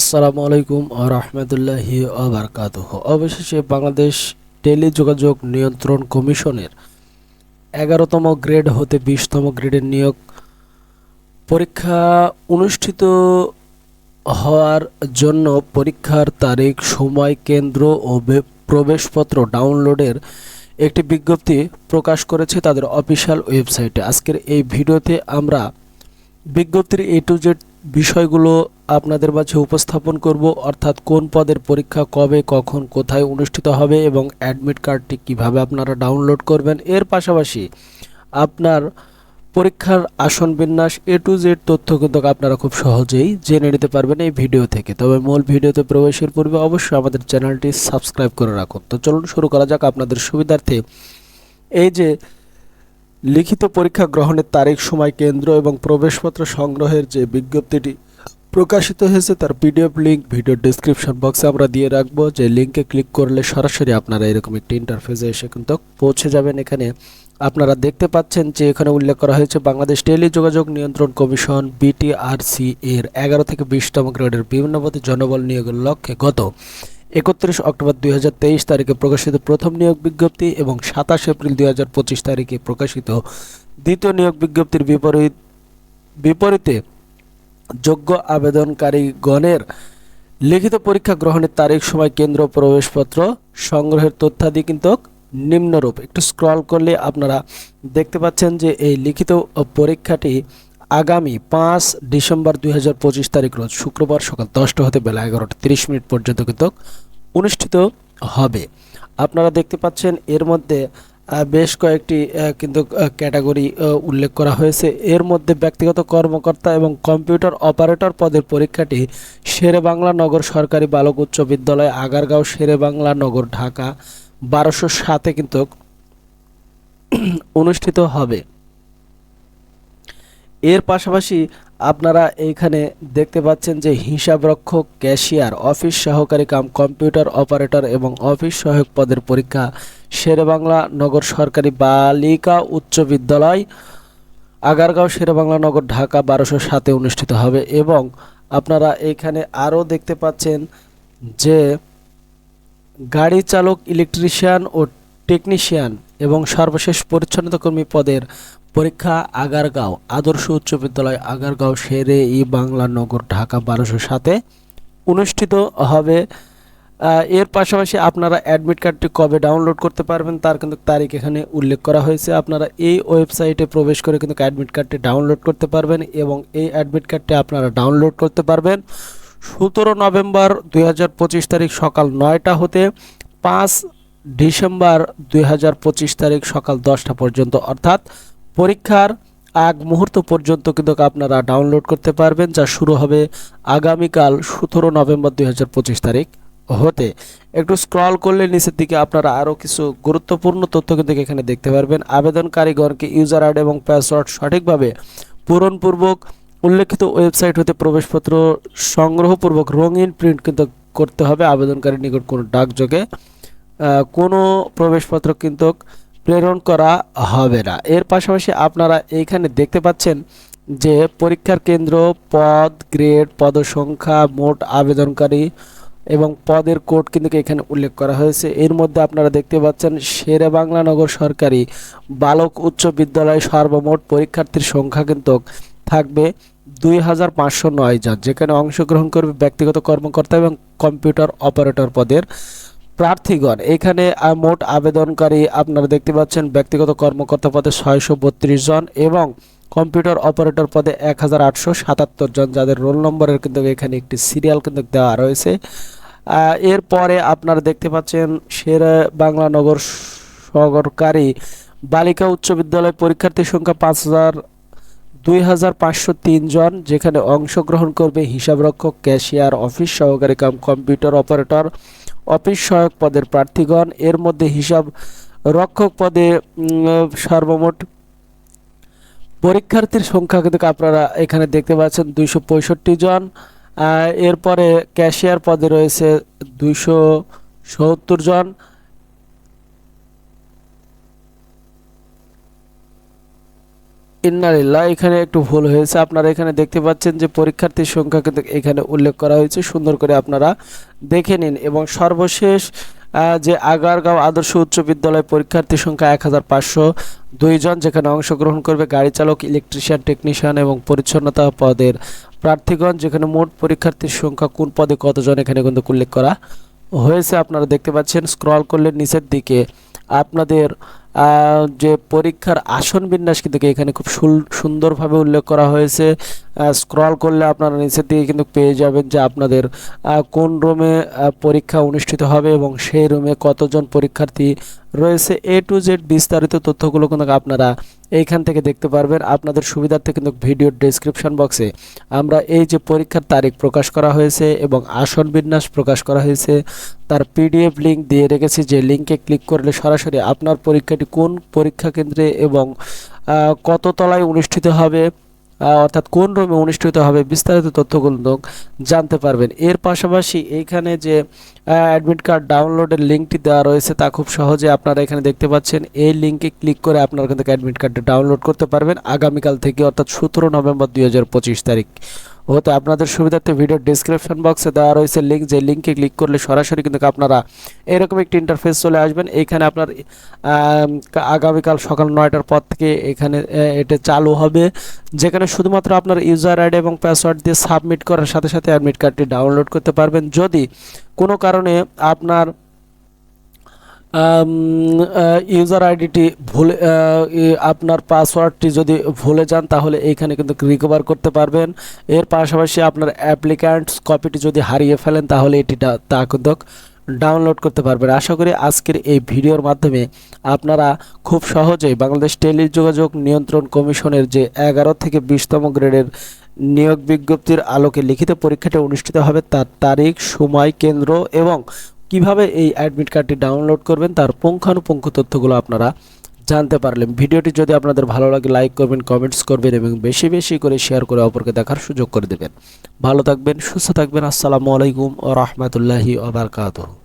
আসসালামু আলাইকুম ও রহমতুল্লাহি আবরকাত অবশেষে বাংলাদেশ টেলিযোগাযোগ নিয়ন্ত্রণ কমিশনের এগারোতম গ্রেড হতে বিশতম গ্রেডের নিয়োগ পরীক্ষা অনুষ্ঠিত হওয়ার জন্য পরীক্ষার তারিখ, সময়, কেন্দ্র ও প্রবেশপত্র ডাউনলোডের একটি বিজ্ঞপ্তি প্রকাশ করেছে তাদের অফিসিয়াল ওয়েবসাইটে। আজকের এই ভিডিওতে আমরা বিজ্ঞপ্তির এ টু জেড বিষয়গুলো আপনাদের মাঝে উপস্থাপন করব, অর্থাৎ কোন পদের পরীক্ষা কবে, কখন, কোথায় অনুষ্ঠিত হবে এবং অ্যাডমিট কার্ডটি কীভাবে আপনারা ডাউনলোড করবেন। এর পাশাপাশি আপনার পরীক্ষার আসন বিন্যাস এ টু জেড তথ্য কিন্তু আপনারা খুব সহজেই জেনে নিতে পারবেন এই ভিডিও থেকে। তবে মূল ভিডিওতে প্রবেশের পূর্বে অবশ্যই আমাদের চ্যানেলটি সাবস্ক্রাইব করে রাখুন। তো চলুন শুরু করা যাক আপনাদের সুবিধার্থে। এই যে লিখিত পরীক্ষা গ্রহণের তারিখ, সময়, কেন্দ্র এবং প্রবেশপত্র সংগ্রহের যে বিজ্ঞপ্তিটি প্রকাশিত হয়েছে তার পিডিএফ লিঙ্ক ভিডিও ডিসক্রিপশন বক্সে আমরা দিয়ে রাখব। যে লিঙ্কে ক্লিক করলে সরাসরি আপনারা এরকম একটি ইন্টারফেসে এসে কিন্তু পৌঁছে যাবেন। এখানে আপনারা দেখতে পাচ্ছেন যে এখানে উল্লেখ করা হয়েছে বাংলাদেশ টেলিযোগাযোগ নিয়ন্ত্রণ কমিশন, বিটিআরসি এর এগারো থেকে বিশতম গ্রেডের বিভিন্ন পদে জনবল নিয়োগের লক্ষ্যে গত একত্রিশ অক্টোবর দুই তারিখে প্রকাশিত প্রথম নিয়োগ বিজ্ঞপ্তি এবং সাতাশ এপ্রিল দু হাজার পঁচিশ তারিখে প্রকাশিত দ্বিতীয় নিয়োগ বিজ্ঞপ্তির বিপরীত, বিপরীতে যোগ্য আবেদনকারীগণের লিখিত পরীক্ষা গ্রহণের তারিখ, সময়, কেন্দ্র, প্রবেশপত্র, সংগ্রহের তথ্যাদি কিন্তু নিম্নরূপ। একটু স্ক্রল করলে আপনারা দেখতে পাচ্ছেন যে এই লিখিত পরীক্ষাটি আগামী পাঁচ ডিসেম্বর দুই হাজার পঁচিশ তারিখ রোজ শুক্রবার সকাল দশটা হতে বেলা এগারোটা তিরিশ মিনিট পর্যন্ত কিন্তু অনুষ্ঠিত হবে। আপনারা দেখতে পাচ্ছেন এর মধ্যে বেশ কয়েকটি কিন্তু ক্যাটাগরি উল্লেখ করা হয়েছে। এর মধ্যে ব্যক্তিগত কর্মকর্তা এবং কম্পিউটার অপারেটর পদের পরীক্ষাটি শেরে বাংলা নগর সরকারি বালক উচ্চ বিদ্যালয়, আগারগাঁও শেরে বাংলা নগর, ঢাকা, বারোশো সাতে কিন্তু অনুষ্ঠিত হবে। এর পাশাপাশি আপনারা এইখানে দেখতে পাচ্ছেন যে হিসাবরক্ষক, ক্যাশিয়ার, অফিস সহকারী কাম, কম্পিউটার অপারেটর এবং অফিস সহায়ক পদের পরীক্ষা। শেরেবাংলা নগর সরকারি বালিকা উচ্চ বিদ্যালয়, আগারগাঁও শেরেবাংলা নগর ঢাকা বারোশো সাতে অনুষ্ঠিত হবে এবং আপনারা এইখানে আরও দেখতে পাচ্ছেন যে গাড়ি চালক, ইলেকট্রিশিয়ান ও টেকনিশিয়ান এবং সর্বশেষ পরিচ্ছন্নতা কর্মী পদের পরীক্ষা আগারগাঁও, আদর্শ উচ্চ বিদ্যালয় আগারগাঁও শেরে ই বাংলা নগর ঢাকা বারোশো সাতে অনুষ্ঠিত হবে। এর পাশাপাশি আপনারা অ্যাডমিট কার্ডটি কবে ডাউনলোড করতে পারবেন তার কিন্তু তারিখ এখানে উল্লেখ করা হয়েছে। আপনারা এই ওয়েবসাইটে প্রবেশ করে কিন্তু অ্যাডমিট কার্ডটি ডাউনলোড করতে পারবেন এবং এই অ্যাডমিট কার্ডটি আপনারা ডাউনলোড করতে পারবেন। সতেরো নভেম্বর দুই হাজার পঁচিশ তারিখ সকাল নয়টা হতে পাঁচ ডিসেম্বর দুই হাজার পঁচিশ তারিখ সকাল দশটা পর্যন্ত। অর্থাৎ পরীক্ষার আগ মুহূর্ত পর্যন্ত কিন্তু আপনারা ডাউনলোড করতে পারবেন, যা শুরু হবে আগামীকাল সতেরো নভেম্বর দুই হাজার পঁচিশ তারিখ হতে। একটু স্ক্রল করলে নিচের দিকে আপনারা আরও কিছু গুরুত্বপূর্ণ তথ্য কিন্তু এখানে দেখতে পারবেন। আবেদনকারীগণকে ইউজার আইডি এবং পাসওয়ার্ড সঠিকভাবে পূরণপূর্বক উল্লেখিত ওয়েবসাইট হতে প্রবেশপত্র সংগ্রহপূর্বক রঙিন প্রিন্ট কিন্তু করতে হবে। আবেদনকারীর নিকট কোনো ডাকযোগে কোনো প্রবেশপত্র কিন্তু প্রেরণ করা হবে না। এর পাশাপাশি আপনারা এইখানে দেখতে পাচ্ছেন যে পরীক্ষার কেন্দ্র, পদ, গ্রেড, পদসংখ্যা, মোট আবেদনকারী এবং পদের কোড কিন্তু এখানে উল্লেখ করা হয়েছে। এর মধ্যে আপনারা দেখতে পাচ্ছেন শেরে বাংলা নগর সরকারি বালক উচ্চ বিদ্যালয় সর্বমোট পরীক্ষার্থীর সংখ্যা কিন্তু থাকবে দুই হাজার পাঁচশো নয় জন, যেখানে অংশগ্রহণ করবে ব্যক্তিগত কর্মকর্তা এবং কম্পিউটার অপারেটর পদের প্রার্থীগণ, এখানে মোট আবেদনকারী আপনারা দেখতে পাচ্ছেন ব্যক্তিগত কর্মকর্তা পদে ছয়শো বত্রিশ জন এবং কম্পিউটার অপারেটর পদে এক হাজার আটশো সাতাত্তর জন, যাদের রোল নম্বরের কিন্তু এখানে একটি সিরিয়াল কিন্তু দেওয়া রয়েছে। এরপরে আপনারা দেখতে পাচ্ছেন সেরা বাংলা নগর সরকারি বালিকা উচ্চ বিদ্যালয় পরীক্ষার্থীর সংখ্যা পাঁচ হাজার দুই হাজার পাঁচশো জন, যেখানে অংশগ্রহণ করবে হিসাবরক্ষক, ক্যাশিয়ার, অফিস সহকারী কাম, কম্পিউটার অপারেটর অফিস সহায়ক পদের প্রার্থীগণ, এর মধ্যে হিসাব রক্ষক পদে সর্বমোট পরীক্ষার্থীর সংখ্যা কিন্তু আপনারা এখানে দেখতে পাচ্ছেন দুইশো পঁয়ষট্টি জন। এরপরে ক্যাশিয়ার পদে রয়েছে দুইশো সত্তর জন। ইন্নালিল্লাহ এখানে একটু ভুল হয়েছে। আপনারা এখানে দেখতে পাচ্ছেন যে পরীক্ষার্থীর সংখ্যা কিন্তু এখানে উল্লেখ করা হয়েছে। সুন্দর করে আপনারা দেখে নিন। এবং সর্বশেষ যে আগারগাঁও আদর্শ উচ্চ বিদ্যালয় পরীক্ষার্থীর সংখ্যা এক হাজার পাঁচশো দুইজন যেখানে অংশগ্রহণ করবে গাড়ি চালক ইলেকট্রিশিয়ান টেকনিশিয়ান এবং পরিচ্ছন্নতা পদের প্রার্থীগণ, যেখানে মোট পরীক্ষার্থীর সংখ্যা কোন পদে কতজন, এখানে কিন্তু উল্লেখ করা হয়েছে। আপনারা দেখতে পাচ্ছেন, স্ক্রল করলে নিচের দিকে আপনাদের যে পরীক্ষার আসন বিন্যাস কিন্তু এখানে খুব সুন্দরভাবে উল্লেখ করা হয়েছে। স্ক্রল করলে আপনারা নিচের দিকে কিন্তু পেয়ে যাবেন যে আপনাদের কোন রুমে পরীক্ষা অনুষ্ঠিত হবে এবং সেই রুমে কতজন পরীক্ষার্থী রয়েছে এ টু জেড বিস্তারিত তথ্যগুলো কিন্তু আপনারা এইখান থেকে দেখতে পারবেন। আপনাদের সুবিধার্থে কিন্তু ভিডিওর ডেসক্রিপশন বক্সে আমরা এই যে পরীক্ষার তারিখ প্রকাশ করা হয়েছে এবং আসন বিন্যাস প্রকাশ করা হয়েছে, তার পিডিএফ লিঙ্ক দিয়ে রেখেছি যে লিঙ্কে ক্লিক করলে সরাসরি আপনার পরীক্ষাটি কোন পরীক্ষা কেন্দ্রে এবং কত তলায় অনুষ্ঠিত হবে অর্থাৎ কোন রুমে অনুষ্ঠিত হবে বিস্তারিত তথ্যগুলো জানতে পারবেন। এর পাশাপাশি এইখানে যে অ্যাডমিট কার্ড ডাউনলোডের লিঙ্কটি দেওয়া রয়েছে তা খুব সহজে আপনারা এখানে দেখতে পাচ্ছেন। এই লিঙ্কে ক্লিক করে আপনারা কিন্তু অ্যাডমিট কার্ডটা ডাউনলোড করতে পারবেন। আগামীকাল থেকে অর্থাৎ সতেরো নভেম্বর দুই হাজার পঁচিশ তারিখ। হতে আপনাদের সুবিধার্থে ভিডিওর ডিসক্রিপশন বক্সে দেওয়া রয়েছে লিঙ্ক যে লিঙ্কে ক্লিক করলে সরাসরি কিন্তু আপনারা এরকম একটি ইন্টারফেস চলে আসবেন। এইখানে আপনার আগামীকাল সকাল নয়টার পর থেকে এখানে এটা চালু হবে। যেখানে শুধুমাত্র আপনার ইউজার আইডি এবং পাসওয়ার্ড দিয়ে সাবমিট করার সাথে সাথে অ্যাডমিট কার্ডটি ডাউনলোড করতে পারবেন। যদি কোনো কারণে আপনার ইউজার আইডিটি ভুলে আপনার পাসওয়ার্ডটি যদি ভুলে যান, তাহলে এইখানে কিন্তু রিকভার করতে পারবেন। এর পাশাপাশি আপনার অ্যাপ্লিক্যান্টস কপিটি যদি হারিয়ে ফেলেন, তাহলে এটি তা কিন্তু ডাউনলোড করতে পারবেন। আশা করি আজকের এই ভিডিওর মাধ্যমে আপনারা খুব সহজেই বাংলাদেশ টেলিযোগাযোগ নিয়ন্ত্রণ কমিশনের যে এগারো থেকে বিশতম গ্রেডের নিয়োগ বিজ্ঞপ্তির আলোকে লিখিত পরীক্ষাটি অনুষ্ঠিত হবে, তার তারিখ, সময়, কেন্দ্র এবং কীভাবে এই অ্যাডমিট কার্ডটি ডাউনলোড করবেন, তার পুঙ্খানুপুঙ্খ তথ্যগুলো আপনারা জানতে পারলেন। ভিডিওটি যদি আপনাদের ভালো লাগে লাইক করবেন কমেন্টস করবেন এবং বেশি বেশি করে শেয়ার করে অপরকে দেখার সুযোগ করে দেবেন। ভালো থাকবেন, সুস্থ থাকবেন। আসসালামু আলাইকুম ও রহমতুল্লাহি ওবরকাতুহ